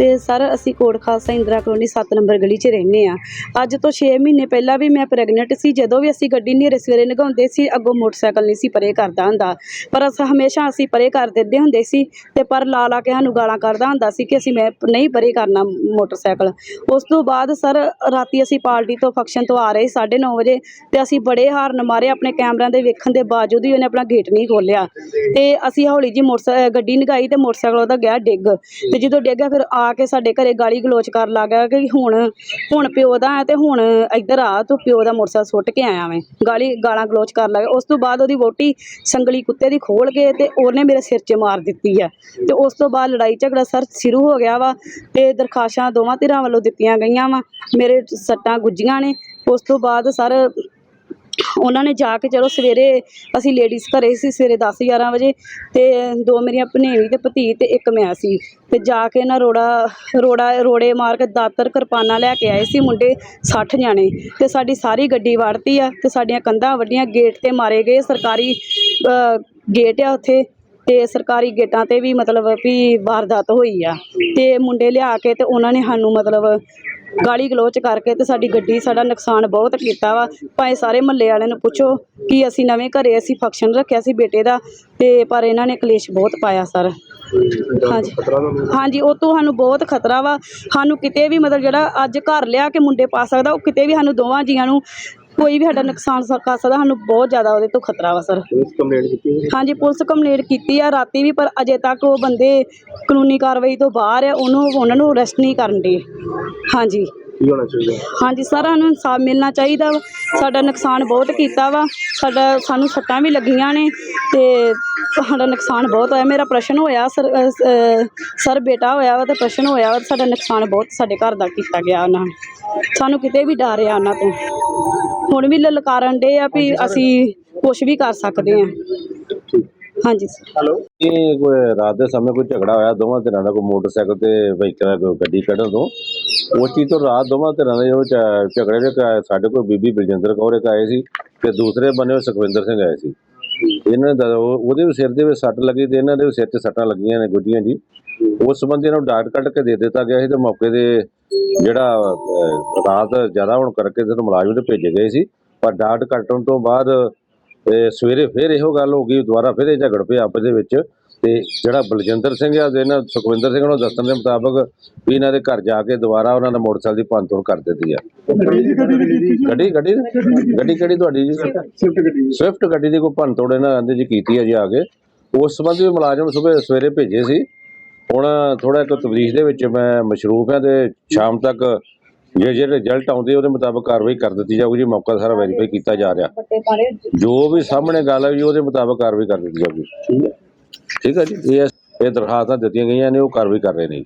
ਤੇ ਸਰ, ਅਸੀਂ Kot Khalsa Indira colony 7 number ਗਲੀ 'ਚ ਰਹਿੰਦੇ ਆ ਅੱਜ ਤੋਂ 6 ਮਹੀਨੇ ਪਹਿਲਾਂ ਵੀ ਮੈਂ ਪ੍ਰੈਗਨੈਂਟ ਸੀ। ਜਦੋਂ ਵੀ ਅਸੀਂ ਗੱਡੀ ਨੇਰੇ ਸਵੇਰੇ ਨਗਾਉਂਦੇ ਸੀ, ਅੱਗੋਂ ਮੋਟਰਸਾਈਕਲ ਨਹੀਂ ਸੀ ਪਰੇ ਕਰਦਾ ਹੁੰਦਾ। ਪਰ ਅਸ, ਹਮੇਸ਼ਾ ਅਸੀਂ ਪਰੇ ਕਰ ਦਿੰਦੇ ਹੁੰਦੇ ਸੀ ਤੇ ਪਰ ਲਾ ਲਾ ਕੇ ਸਾਨੂੰ ਗਾਲਾਂ ਕੱਢਦਾ ਹੁੰਦਾ ਸੀ ਕਿ ਅਸੀਂ ਮੈਂ ਨਹੀਂ ਪਰੇ ਕਰਨਾ ਮੋਟਰਸਾਈਕਲ। ਉਸ ਤੋਂ ਬਾਅਦ ਸਰ, ਰਾਤੀ ਅਸੀਂ ਪਾਰਟੀ ਤੋਂ ਫੰਕਸ਼ਨ ਤੋਂ ਆ ਰਹੇ 9:30 ਵਜੇ ਤੇ ਅਸੀਂ ਬੜੇ ਹਾਰਨ ਮਾਰੇ ਆਪਣੇ ਕੈਮਰਿਆਂ ਦੇ ਵੇਖਣ ਦੇ ਬਾਵਜੂਦ ਵੀ ਉਹਨੇ ਆਪਣਾ ਗੇਟ ਨਹੀਂ ਖੋਲਿਆ ਤੇ ਅਸੀਂ ਹੌਲੀ ਜੀ ਮੋਟਰ ਗੱਡੀ ਨਗਾਈ ਤੇ ਮੋਟਰਸਾਈਕਲ ਉਹਦਾ ਗਿਆ ਡਿੱਗ। ਤੇ ਜਦੋਂ ਡਿੱਗਿਆ ਫਿਰ ਆ ਕੇ ਸਾਡੇ ਘਰੇ ਗਾਲੀ ਗਲੋਚ ਕਰਨ ਲੱਗ ਗਿਆ ਕਿ ਹੁਣ ਹੁਣ ਪਿਓ ਦਾ ਹੈ ਤੇ ਹੁਣ ਇੱਧਰ ਆ, ਤੂੰ ਪਿਓ ਦਾ ਮੋਟਰਸਾਈਕਲ ਸੁੱਟ ਕੇ ਆਇਆ ਮੈਂ ਗਾਲੀ, ਗਾਲਾਂ ਗਲੋਚ ਕਰਨ ਲੱਗ ਗਿਆ। ਉਸ ਤੋਂ ਬਾਅਦ ਉਹਦੀ ਵੋਟੀ ਸੰਗਲੀ ਕੁੱਤੇ ਦੀ ਖੋਲ ਕੇ ਤੇ ਉਹਨੇ ਮੇਰੇ ਸਿਰ 'ਚ ਮਾਰ ਦਿੱਤੀ ਹੈ ਤੇ ਉਸ ਤੋਂ ਬਾਅਦ ਲੜਾਈ ਝਗੜਾ ਸਰ ਸ਼ੁਰੂ ਹੋ ਗਿਆ ਵਾ ਤੇ ਦਰਖਾਸ਼ਾਂ ਦੋਵਾਂ ਧਿਰਾਂ ਵੱਲੋਂ ਦਿੱਤੀਆਂ ਗਈਆਂ ਵਾ। ਮੇਰੇ ਸੱਟਾਂ ਗੁੱਜੀਆਂ ਨੇ। ਉਸ ਤੋਂ ਬਾਅਦ ਸਰ ਉਹਨਾਂ ਨੇ ਜਾ ਕੇ ਚਲੋ ਸਵੇਰੇ ਅਸੀਂ ਲੇਡੀਜ਼ ਘਰੇ ਸੀ ਸਵੇਰੇ 10 11 ਵਜੇ ਤੇ ਦੋ ਮੇਰੀਆਂ ਭਨੇਵੀ ਤੇ ਭਤੀ ਤੇ ਇੱਕ ਮੈਂ ਸੀ ਤੇ ਜਾ ਕੇ ਨਾ ਰੋੜਾ ਰੋੜਾ, ਰੋੜੇ ਮਾਰ ਕੇ ਦਾਤਰ ਕਿਰਪਾਨਾਂ ਲੈ ਕੇ ਆਏ ਸੀ ਮੁੰਡੇ 60 ਜਾਣੇ ਤੇ ਸਾਡੀ ਸਾਰੀ ਗੱਡੀ ਵੜਤੀ ਆ ਤੇ ਸਾਡੀਆਂ ਕੰਧਾਂ ਵੱਡੀਆਂ ਗੇਟ ਤੇ ਮਾਰੇ ਗਏ ਸਰਕਾਰੀ ਗੇਟ ਆ ਉੱਥੇ ਤੇ ਸਰਕਾਰੀ ਗੇਟਾਂ ਤੇ ਵੀ ਮਤਲਬ ਵੀ ਵਾਰਦਾਤ ਹੋਈ ਆ ਤੇ ਮੁੰਡੇ ਲਿਆ ਕੇ ਤੇ ਉਹਨਾਂ ਨੇ ਸਾਨੂੰ ਮਤਲਬ ਗਾਲੀ ਗਲੋਚ ਕਰਕੇ ਤੇ ਸਾਡੀ ਗੱਡੀ ਸਾਡਾ ਨੁਕਸਾਨ ਬਹੁਤ ਕੀਤਾ ਵਾ। ਭਾਵੇਂ ਸਾਰੇ ਮਹੱਲੇ ਵਾਲਿਆਂ ਨੂੰ ਪੁੱਛੋ ਕਿ ਅਸੀਂ ਨਵੇਂ ਘਰੇ ਅਸੀਂ ਫੰਕਸ਼ਨ ਰੱਖਿਆ ਸੀ ਬੇਟੇ ਦਾ ਤੇ ਪਰ ਇਹਨਾਂ ਨੇ ਕਲੇਸ਼ ਬਹੁਤ ਪਾਇਆ ਸਰ। ਹਾਂਜੀ। ਹਾਂਜੀ, ਉਹ ਤੋਂ ਸਾਨੂੰ ਬਹੁਤ ਖਤਰਾ ਵਾ। ਸਾਨੂੰ ਕਿਤੇ ਵੀ ਮਤਲਬ ਜਿਹੜਾ ਅੱਜ ਘਰ ਲਿਆ ਕੇ ਮੁੰਡੇ ਪਾ ਸਕਦਾ, ਉਹ ਕਿਤੇ ਵੀ ਸਾਨੂੰ ਦੋਵਾਂ ਜੀਆਂ ਨੂੰ ਕੋਈ ਵੀ ਸਾਡਾ ਨੁਕਸਾਨ ਸ- ਕਰ ਸਕਦਾ ਸਾਨੂੰ ਬਹੁਤ ਜ਼ਿਆਦਾ ਉਹਦੇ ਤੋਂ ਖਤਰਾ ਵਾ ਸਰ। ਪੁਲਿਸ ਕੰਪਲੇਂਟ ਕੀਤੀ ਹੋਈ? ਹਾਂਜੀ ਪੁਲਿਸ ਕੰਪਲੇਂਟ ਕੀਤੀ ਆ ਰਾਤੀ ਵੀ ਪਰ ਅਜੇ ਤੱਕ ਉਹ ਬੰਦੇ ਕਾਨੂੰਨੀ ਕਾਰਵਾਈ ਤੋਂ ਬਾਹਰ ਆ ਉਹਨੂੰ ਉਹਨਾਂ ਨੂੰ ਅਰੈਸਟ ਨਹੀਂ ਕਰਨ ਦੇ। ਹਾਂਜੀ। ਕੀ ਹੋਣਾ ਚਾਹੀਦਾ? ਹਾਂਜੀ ਸਾਰਿਆਂ ਨੂੰ ਇਨਸਾਫ ਮਿਲਣਾ ਚਾਹੀਦਾ ਵਾ। ਸਾਡਾ ਨੁਕਸਾਨ ਬਹੁਤ ਕੀਤਾ ਵਾ। ਸਾਡਾ ਸਾਨੂੰ ਸੱਟਾਂ ਵੀ ਲੱਗੀਆਂ ਨੇ ਤੇ ਸਾਡਾ ਨੁਕਸਾਨ ਬਹੁਤ ਹੋਇਆ। ਮੇਰਾ ਪ੍ਰਸ਼ਨ ਹੋਇਆ ਸਰ ਅ, ਅ, ਸਰ ਬੇਟਾ ਹੋਇਆ ਵਾ ਤੇ ਪ੍ਰਸ਼ਨ ਹੋਇਆ ਵਾ ਤੇ ਸਾਡਾ ਨੁਕਸਾਨ ਬਹੁਤ ਸਾਡੇ ਘਰ ਦਾ ਕੀਤਾ ਗਿਆ ਉਹਨਾਂ ਨੇ। ਸਾਨੂੰ ਕਿਤੇ ਵੀ ਡਰ ਆ ਉਹਨਾਂ ਤੋਂ। ਹੁਣ ਵੀ ਲਲਕਾਰਨ ਦੇ ਆ ਵੀ ਅਸੀਂ ਕੁਝ ਵੀ ਕਰ ਸਕਦੇ ਹਾਂ ਹਾਂਜੀ ਸਰ। ਹੈਲੋ। ਇਹ ਕੋਈ ਰਾਤ ਦੇ ਸਮੇਂ ਕੋਈ ਝਗੜਾ ਹੋਇਆ ਦੋਵਾਂ ਧਿਰਾਂ ਦਾ ਕੋਈ ਮੋਟਰਸਾਈਕਲ ਤੇ ਵਹੀਕਲ ਕੋਈ ਗੱਡੀ ਕੱਢਣ ਤੋਂ? ਉਸ ਚੀਜ਼ ਤੋਂ ਰਾਤ ਦੋਵਾਂ ਧਿਰਾਂ ਦੇ ਝ- ਝਗੜੇ ਦੇ ਸਾਡੇ ਕੋਲ ਬੀਬੀ ਬਲਜਿੰਦਰ ਕੌਰ ਇੱਕ ਆਏ ਸੀ ਤੇ ਦੂਸਰੇ ਬੰਨੇ ਉਹ ਸੁਖਵਿੰਦਰ ਸਿੰਘ ਆਏ ਸੀ। ਇਹਨਾਂ ਦਾ ਉਹ- ਉਹਦੇ ਵੀ ਸਿਰ ਦੇ ਵਿੱਚ ਸੱਟ ਲੱਗੀ ਤੇ ਇਹਨਾਂ ਦੇ ਸਿਰ 'ਚ ਸੱਟਾਂ ਲੱਗੀਆਂ ਨੇ ਗੁੱਡੀਆਂ ਜੀ। ਉਸ ਸੰਬੰਧੀ ਇਹਨਾਂ ਨੂੰ ਡਾਟ ਕੱਢ ਕੇ ਦੇ ਦਿੱਤਾ ਗਿਆ ਸੀ ਤੇ ਮੌਕੇ ਦੇ ਜਿਹੜਾ ਰਾਤ ਜ਼ਿਆਦਾ ਹੋਣ ਕਰਕੇ ਤੇ ਮੁਲਾਜ਼ਮ ਤੇ ਭੇਜੇ ਗਏ ਸੀ, ਪਰ ਡਾਟ ਕੱਟਣ ਤੋਂ ਬਾਅਦ ਸਵੇਰੇ ਫਿਰ ਇਹੋ ਗੱਲ ਹੋ ਗਈ, ਦੁਬਾਰਾ ਫਿਰ ਇਹ ਝਗੜ ਪਿਆ ਆਪਸ ਦੇ ਵਿੱਚ, ਤੇ ਜਿਹੜਾ ਬਲਜਿੰਦਰ ਸਿੰਘ ਆ ਤੇ ਇਹਨਾਂ ਸੁਖਵਿੰਦਰ ਸਿੰਘ ਨੂੰ ਦੱਸਣ ਦੇ ਮੁਤਾਬਕ ਵੀ ਇਹਨਾਂ ਦੇ ਘਰ ਜਾ ਕੇ ਦੁਬਾਰਾ ਉਹਨਾਂ ਨੇ ਮੋਟਰਸਾਈਕਲ ਦੀ ਭੰਨਤੋੜ ਕਰ ਦਿੱਤੀ ਆ। ਗੱਡੀ ਗੱਡੀ ਗੱਡੀ ਕਿਹੜੀ ਤੁਹਾਡੀ ਜੀ? ਸਿਫਟ ਗੱਡੀ ਸਵਿਫਟ ਗੱਡੀ ਦੀ ਕੋਈ ਭੰਨਤੋੜ ਇਹਨਾਂ ਆਂਦੇ ਜੀ ਕੀਤੀ ਹੈ ਜੀ ਆ ਕੇ। ਉਸ ਸੰਬੰਧੀ ਵੀ ਮੁਲਾਜ਼ਮ ਸਵੇਰੇ ਸਵੇਰੇ ਭੇਜੇ ਸੀ ਹੁਣ ਥੋੜਾ ਇੱਕ ਤਬਦੀਸ਼ ਦੇ ਵਿੱਚ ਮੈਂ ਮਸ਼ਰੂਫ ਹਾਂ ਤੇ ਸ਼ਾਮ ਤੱਕ ਜੇ ਜਿਹੜੇ ਰਿਜ਼ਲਟ ਆਉਂਦੇ ਉਹਦੇ ਮੁਤਾਬਕ ਕਾਰਵਾਈ ਕਰ ਦਿੱਤੀ ਜਾਊਗੀ ਜੀ ਮੌਕਾ ਸਾਰਾ ਵੈਰੀਫਾਈ ਕੀਤਾ ਜਾ ਰਿਹਾ। ਜੋ ਵੀ ਸਾਹਮਣੇ ਗੱਲ ਹੈ ਜੀ ਉਹਦੇ ਮੁਤਾਬਕ ਕਾਰਵਾਈ ਕਰ ਦਿੱਤੀ ਜਾਊਗੀ। ਠੀਕ ਹੈ। ਠੀਕ ਹੈ ਜੀ ਇਹ ਇਹ ਦਰਖਾਸਤਾਂ ਦਿੱਤੀਆਂ ਗਈਆਂ ਨੇ ਉਹ ਕਾਰਵਾਈ ਕਰ ਰਹੇ ਨੇ ਜੀ।